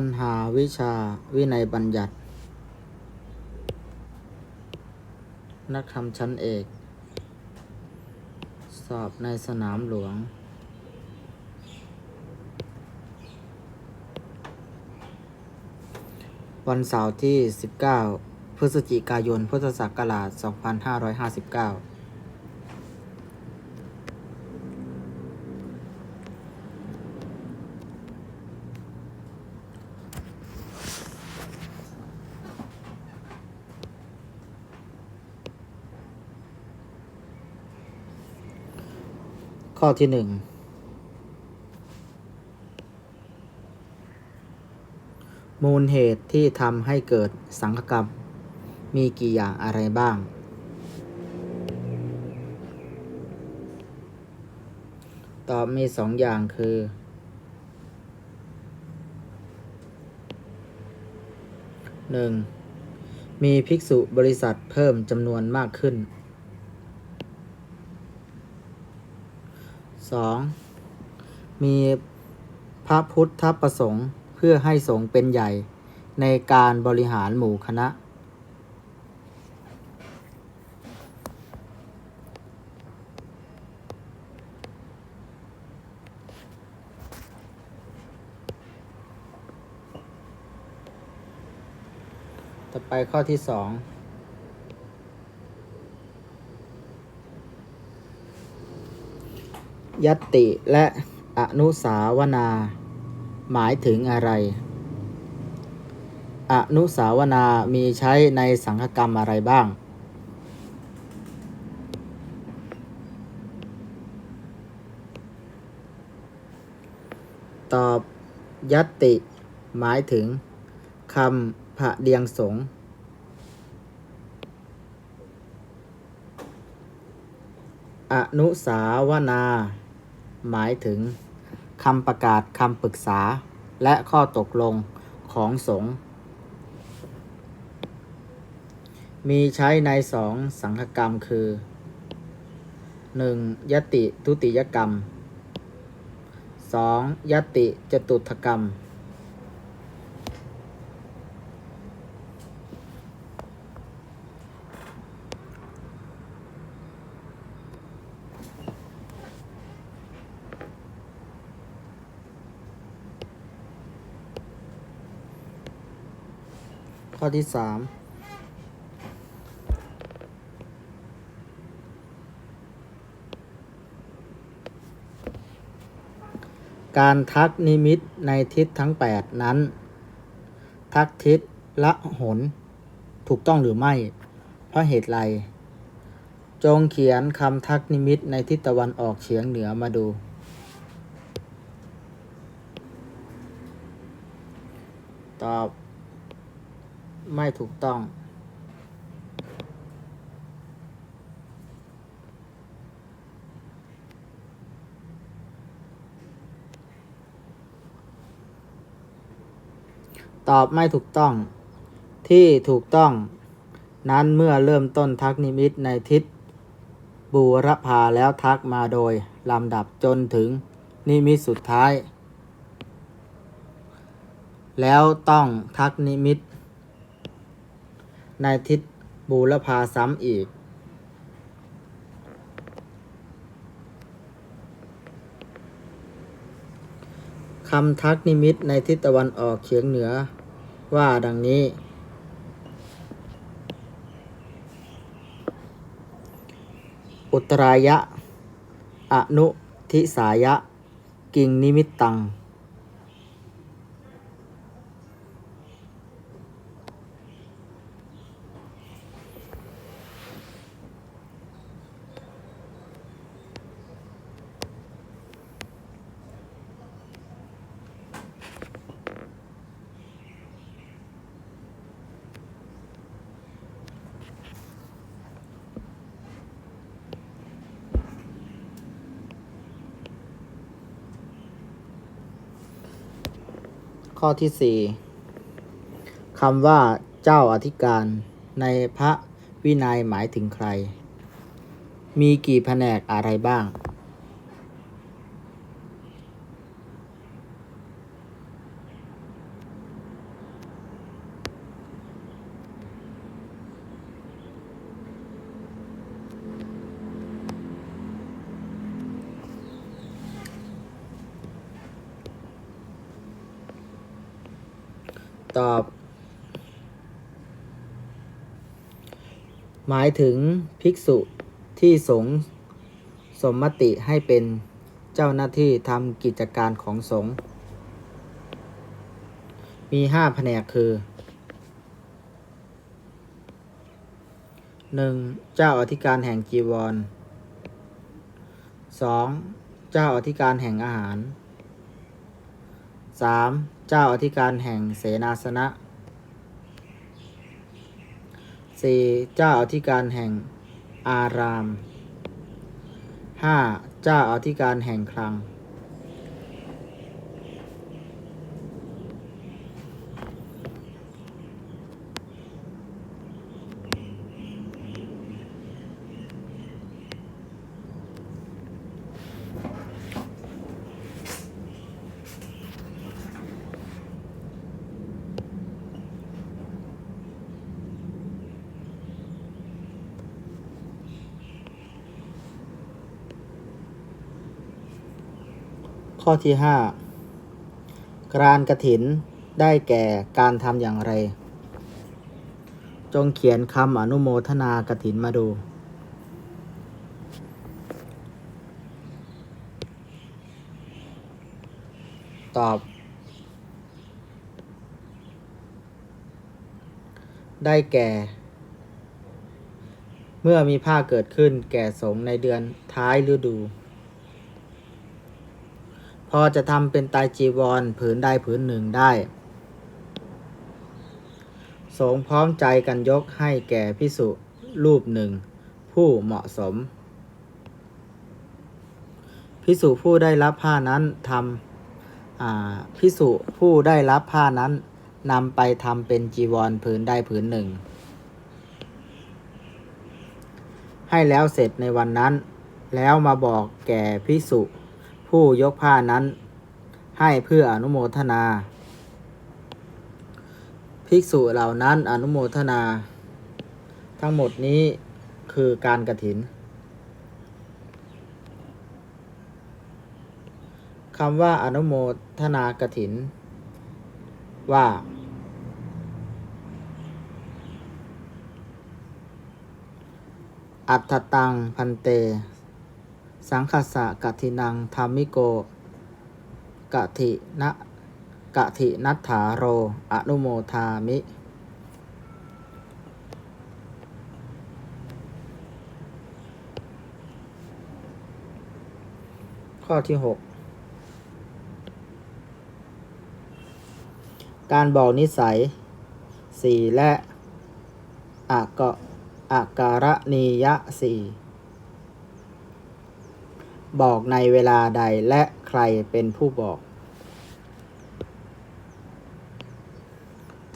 ปัญหาวิชาวินัยบัญญัติ นักธรรมชั้นเอก สอบในสนามหลวง วันเสาร์ที่ 19 พฤศจิกายน พุทธศักราช 2559 ข้อที่หนึ่งมูลเหตุที่ทำให้เกิดสังคกรรม มีกี่อย่างอะไรบ้าง ตอบมีสองอย่างคือหนึ่งมีภิกษุบริษัทเพิ่มจำนวนมากขึ้น 2. มีพระพุทธประสงค์เพื่อให้สงฆ์เป็นใหญ่ในการบริหารหมู่คณะ ต่อไปข้อที่สอง ยติและอนุสาวนา หมายถึงอะไร อนุสาวนามีใช้ในสังฆกรรมอะไรบ้าง ตอบยติ หมายถึงคำพระเดียงสงอนุสาวนา หมายถึงคำประกาศคำปรึกษา และข้อตกลงของสงฆ์มีใช้ในสองสังฆกรรมคือ 1. ยติทุติยกรรม 2. ยติจตุถกรรม ข้อที่สามการทักนิมิตในทิศทั้ง 8 นั้น ทักทิศละหน ถูกต้องหรือไม่ เพราะเหตุไร จงเขียนคำทักนิมิตในทิศตะวันออกเฉียงเหนือมาดู ตอบ ไม่ถูกต้อง ตอบไม่ถูกต้อง ที่ถูกต้อง นั้นเมื่อเริ่มต้นทักนิมิตในทิศบูรพาแล้วทักมาโดยลำดับจนถึงนิมิตสุดท้าย แล้วต้องทักนิมิต ในทิศบูรพาซ้ำอีก คำทักนิมิตในทิศตะวันออกเฉียงเหนือว่าดังนี้ อุตรายะ อนุทิสายะ กิงนิมิตตัง ข้อที่สี่คำว่าเจ้าอธิการ ในพระวินัยหมายถึงใคร มีกี่แผนกอะไรบ้าง ตอบ หมายถึงภิกษุที่สงสมมติให้เป็นเจ้าหน้าที่ทำกิจการของสงฆ์มีห้าแผนกคือหนึ่งเจ้าอธิการแห่งจีวรสองเจ้าอธิการแห่งอาหาร สามเจ้าอธิการแห่งเสนาสนะสี่เจ้าอธิการแห่งอารามห้าเจ้าอธิการแห่งคลัง ข้อที่ห้าการกระถินได้แก่การทำอย่างไร จงเขียนคำอนุโมทนากระถินมาดู ตอบ ได้แก่ เมื่อมีผ้าเกิดขึ้นแก่สงในเดือนท้ายฤดู อจะทำเป็นตายจีวรผืนใดผืนหนึ่งได้ สงพร้อมใจกันยกให้แก่พิสุรูปหนึ่ง ผู้เหมาะสม พิสุผู้ได้รับผ้านั้นทำพิสุผู้ได้รับผ้านั้นนำไปทำเป็นจีวรผืนใดผืนหนึ่ง ให้แล้วเสร็จในวันนั้น แล้วมาบอกแก่พิสุ ผู้ยกผ้านั้น ให้เพื่ออนุโมทนา ภิกษุเหล่านั้นอนุโมทนา ทั้งหมดนี้คือการกระถินคำว่าอนุโมทนากระถิน ว่า อัตตังพันเต สังคสะกะทินังธรรมิโกกะทินะกะทินัตถาโร อนุโมทามิ ข้อที่ 6 การบอกนิสัย4และอากะอาการณียะสี่ บอกในเวลาใดและใครเป็นผู้บอก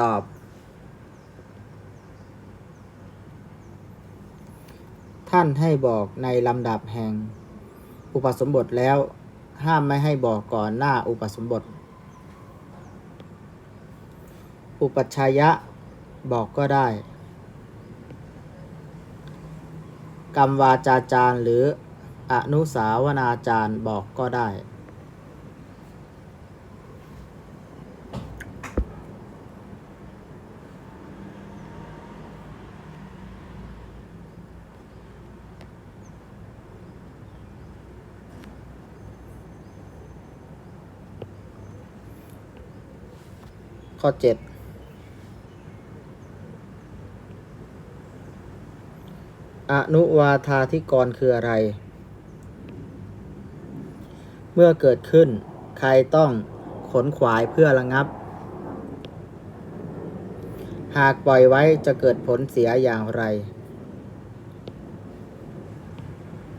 ตอบ ท่านให้บอกในลำดับแห่ง อุปสมบทแล้ว ห้ามไม่ให้บอกก่อนหน้าอุปสมบท อุปัชฌายะบอกก็ได้ กรรมวาจาจารย์หรือ อนุสาวนาจารย์บอกก็ได้ ข้อ7อนุวาธาธิกรคืออะไร มื่อเกิดขึ้น ใครต้องขนขวายเพื่อระงับ หากปล่อยไว้จะเกิดผลเสียอย่างไร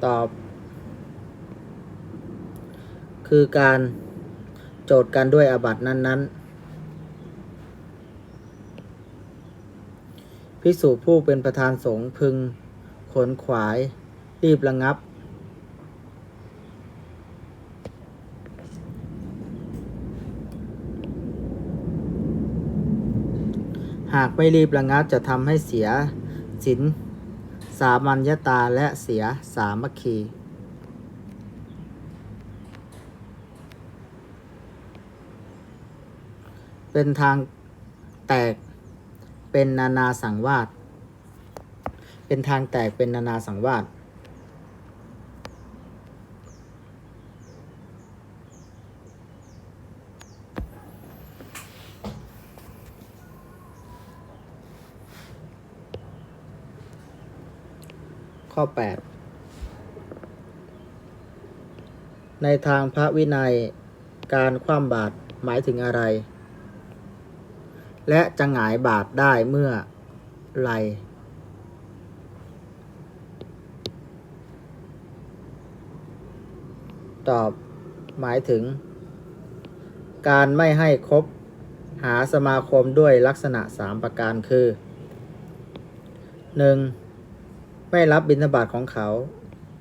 ตอบ คือการโจทย์กันด้วยอาบัตินั้นๆภิกษุผู้เป็นประธานสงฆ์พึงขนขวาย รีบระงับ หากไม่รีบระงับจะทำให้เสียศีลสามัญญาตาและเสียสามัคคี เป็นทางแตกเป็นนานาสังวาส เป็นทางแตกเป็นนานาสังวาส ข้อ 8 ในทางพระวินัย การคว่ำบาตรหมายถึงอะไร และจะหงายบาตรได้เมื่อไรตอบหมายถึง การไม่ให้คบหาสมาคมด้วยลักษณะ 3 ประการคือ 1. ไม่รับบิณฑบาตของเขา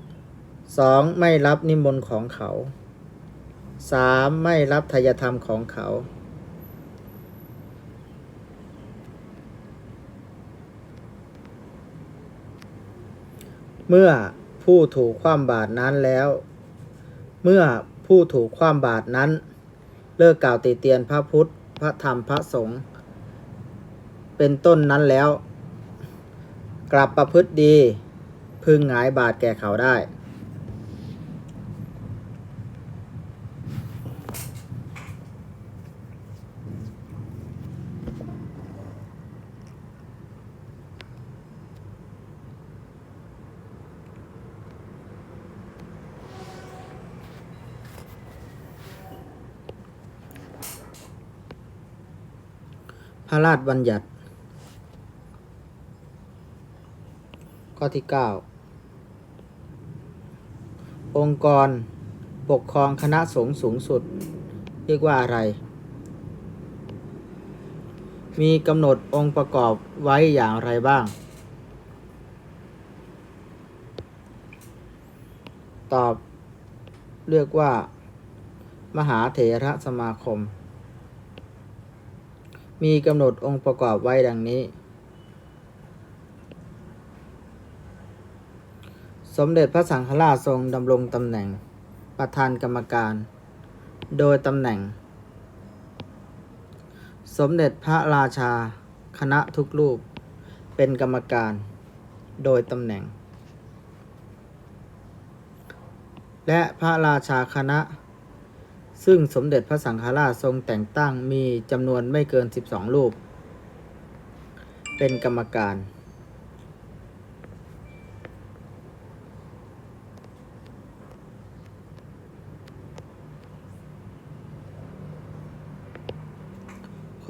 2. ไม่รับนิมนต์ของเขา 3. ไม่รับทายธรรมของเขา เมื่อผู้ถูกความบาตนั้นแล้ว เมื่อผู้ถูกความบาตนั้น เลิกกล่าวติเตียนพระพุทธ พระธรรมพระสงฆ์เป็นต้นนั้นแล้ว กลับประพฤติดี พึงหงายบาตรแก่เขาได้ พระราชบัญญัติ ข้อที่ 9 องค์กรปกครองคณะสงฆ์สูงสุด เรียกว่าอะไร มีกำหนดองค์ประกอบไว้อย่างไรบ้าง ตอบ เรียกว่า มหาเถระสมาคม มีกำหนดองค์ประกอบไว้ดังนี้ สมเด็จพระสังฆราชทรงดำรงตำแหน่งประธานกรรมการ โดยตำแหน่ง สมเด็จพระราชา คณะทุกรูป เป็นกรรมการ โดยตำแหน่ง และพระราชาคณะ ซึ่งสมเด็จพระสังฆราชทรงแต่งตั้งมีจำนวนไม่เกิน 12 รูป เป็นกรรมการ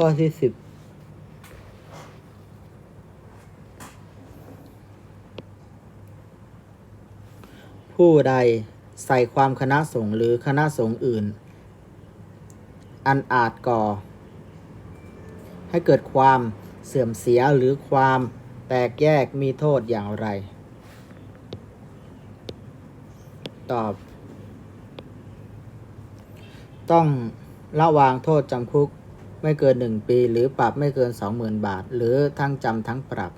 ข้อที่10ผู้ใดใส่ความคณะสงฆ์หรือคณะสงฆ์อื่น อันอาจก่อ ให้เกิดความเสื่อมเสียหรือความแตกแยกมีโทษอย่างไร ตอบ ต้องละวางโทษจำคุก ไม่เกิน 1 ปี หรือปรับไม่เกิน 20,000 บาท หรือทั้งจำทั้งปรับ